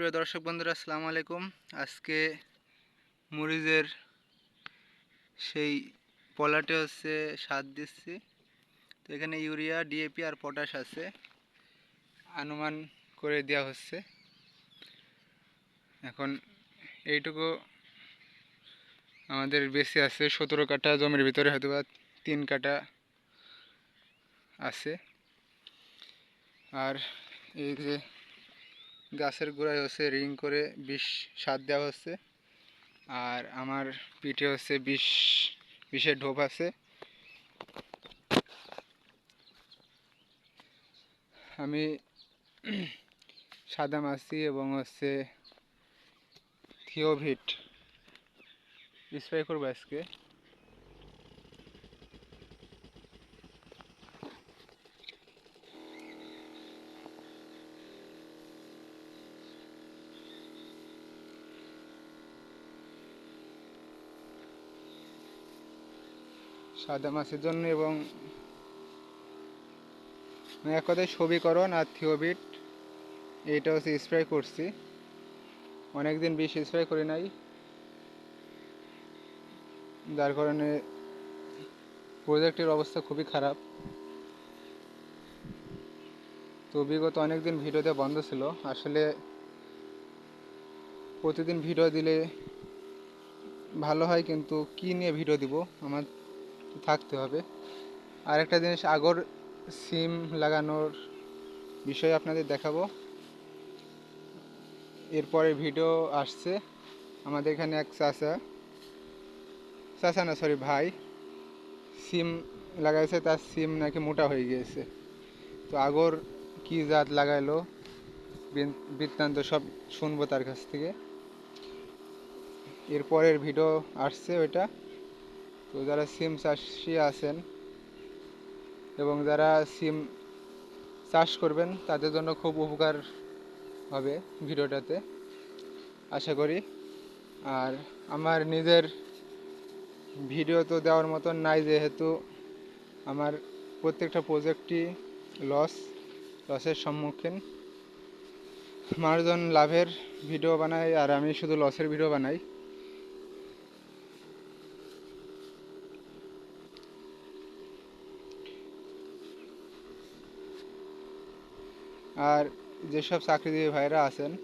প্রিয় দর্শক বন্ধুরা, আসসালামু আলাইকুম। আজকে মরিচের সেই পলাটে হচ্ছে সার দিচ্ছি। তো এখানে ইউরিয়া, ডিএপি আর পটাশ আছে। অনুমান করে দেওয়া হচ্ছে। এখন এইটুকু আমাদের বেশি আছে। সতেরো কাঠা জমির ভিতরে হয়তো বা তিন কাঠা আছে। আর এই যে গাছের গোড়ায় হচ্ছে রিং করে বিষ সার দেওয়া হচ্ছে। আর আমার পিঠে হচ্ছে বিষ, বিষের ঢোপ আছে। আমি সাদা মাছি এবং হচ্ছে থিওভিট স্প্রে করব আজকে। সাদা মাছের জন্য এবং মানে এক কথায় ছবিকরণ আর থিওবিট, এইটা হচ্ছে স্প্রে করছি। অনেকদিন বেশি স্প্রে করি নাই। যার কারণে প্রজেক্টের অবস্থা খুবই খারাপ। তো বিগত অনেকদিন ভিডিওতে বন্ধ ছিল। আসলে প্রতিদিন ভিডিও দিলে ভালো হয়, কিন্তু কি নিয়ে ভিডিও দিব? আমার থাকতে হবে। আর একটা জিনিস, আগর সিম লাগানোর বিষয়ে আপনাদের দেখাবো। এরপরে ভিডিও আসছে আমাদের এখানে এক চাচা। চাচা না সরি ভাই। সিম লাগাইছে, তার সিম নাকি মোটা হয়ে গিয়েছে। তো আগর কি জাত লাগাইলো বৃত্তান্ত সব শুনব তার কাছ থেকে। এরপরের ভিডিও আসছে ওইটা। তো যারা সিম চাষি আছেন এবং যারা সিম চাষ করবেন, তাদের জন্য খুব উপকার হবে ভিডিওটাতে, আশা করি। আর আমার নিজের ভিডিও তো দেওয়ার মতন নাই, যেহেতু আমার প্রত্যেকটা প্রজেক্টই লস, লসের সম্মুখীন। মানুষজন লাভের ভিডিও বানায়, আর আমি শুধু লসের ভিডিও বানাই। আর যেসব চাকরিজীবী ভাইরা আছেন,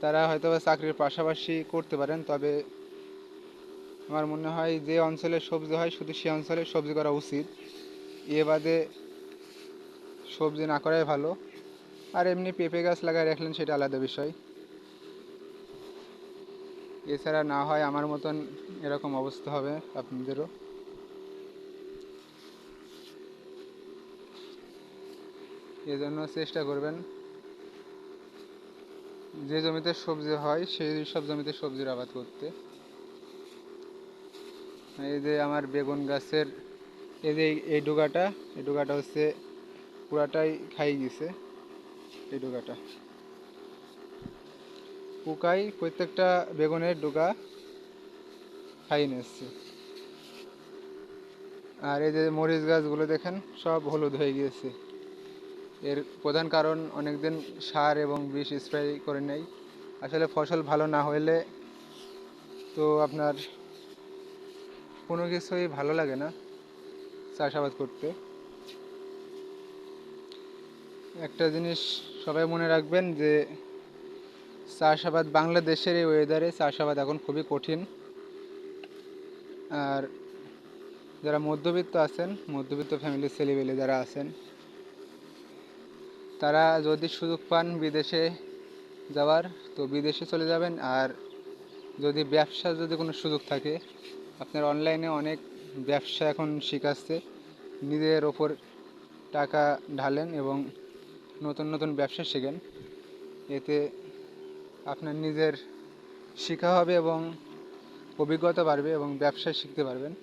তারা হয়তো চাকরির পাশাপাশি করতে পারেন, তবে আমার মনে হয় যে অঞ্চলে সবজি হয়, শুধু সে অঞ্চলে সবজি করা উচিত। এ বাদে সবজি না করাই ভালো। আর এমনি পেঁপে গাছ লাগায় রাখলেন, সেটা আলাদা বিষয়। এছাড়া না হয় আমার মতন এরকম অবস্থা হবে আপনাদেরও। এজন্য চেষ্টা করবেন যে জমিতে সবজি হয়, সেই সব জমিতে সবজির আবাদ করতে। এই যে আমার বেগুন গাছের, এই যে এই- ডোগাটা, এই ডোগাটা হচ্ছে পুরাটাই খাই গেছে, এই ডোগাটা। পোকাই প্রত্যেকটা বেগুনের ডোগা খাই নিচ্ছে আর এই যে মরিচ গাছগুলো দেখেন, সব হলুদ হয়ে গিয়েছে। এর প্রধান কারণ অনেকদিন সার এবং বিষ স্প্রে করে নেই। আসলে ফসল ভালো না হলে তো আপনার কোনো কিছুই ভালো লাগে না চাষাবাদ করতে। একটা জিনিস সবাই মনে রাখবেন যে চাষাবাদ বাংলাদেশের এই ওয়েদারে চাষাবাদ এখন খুবই কঠিন। আর যারা মধ্যবিত্ত আছেন, মধ্যবিত্ত ফ্যামিলির ছেলেবেলে যারা আছেন তারা যদি সুযোগ পান বিদেশে যাওয়ার, তো বিদেশে চলে যাবেন। আর যদি ব্যবসার যদি কোনো সুযোগ থাকে, আপনার অনলাইনে অনেক ব্যবসা এখন শিখাচ্ছে। নিজের ওপর টাকা ঢালেন এবং নতুন নতুন ব্যবসা শেখেন। এতে আপনার নিজের শেখা হবে এবং অভিজ্ঞতা বাড়বে এবং ব্যবসা শিখতে পারবেন।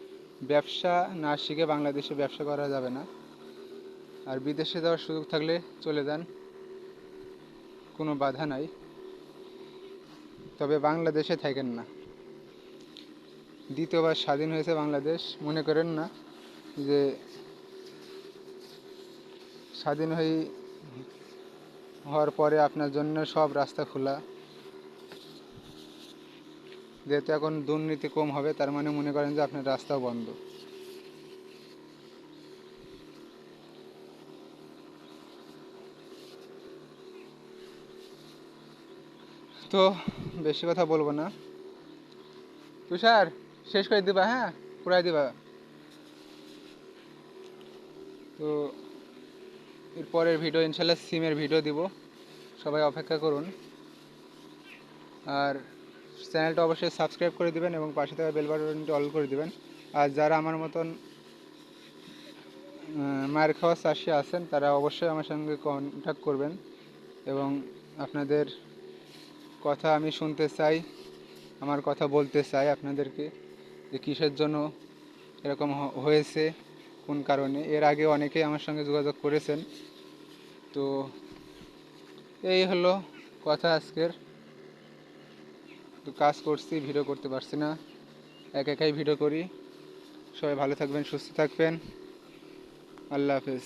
ব্যবসা না শিখে বাংলাদেশে ব্যবসা করা যাবে না। আর বিদেশে যাওয়ার সুযোগ থাকলে চলে যান। কোনো বাধা নাই। তবে বাংলাদেশে থাকেন না। দ্বিতীয়বার স্বাধীন হয়েছে বাংলাদেশ। মনে করেন না যে স্বাধীন হয়ে হওয়ার পরে আপনার জন্য সব রাস্তা খোলা। যেহেতু এখন দুর্নীতি কম হবে, তার মানে মনে করেন যে আপনার রাস্তাও বন্ধ। তো বেশি কথা বলব না। তুষার, শেষ করে দিবা হ্যাঁ? পুরাই দিবা। তো এরপরের ভিডিও ইনশাল্লাহ সিমের ভিডিও দিব। সবাই অপেক্ষা করুন। আর চ্যানেলটা অবশ্যই সাবস্ক্রাইব করে দিবেন এবং পাশে থাকা বেল বাটনটি অল করে দিবেন। আর যারা আমার মতন মায়ের খাওয়া চাষি আছেন, তারা অবশ্যই আমার সঙ্গে কন্ট্যাক্ট করবেন এবং আপনাদের কথা আমি শুনতে চাই, আমার কথা বলতে চাই আপনাদেরকে যে কিসের জন্য এরকম হয়েছে, কোন কারণে? এর আগে অনেকেই আমার সঙ্গে যোগাযোগ করেছেন। তো এই হলো কথা আজকের। তো কাজ করছি, ভিডিও করতে পারছি না। এক একাই ভিডিও করি। সবাই ভালো থাকবেন, সুস্থ থাকবেন। আল্লাহ হাফেজ।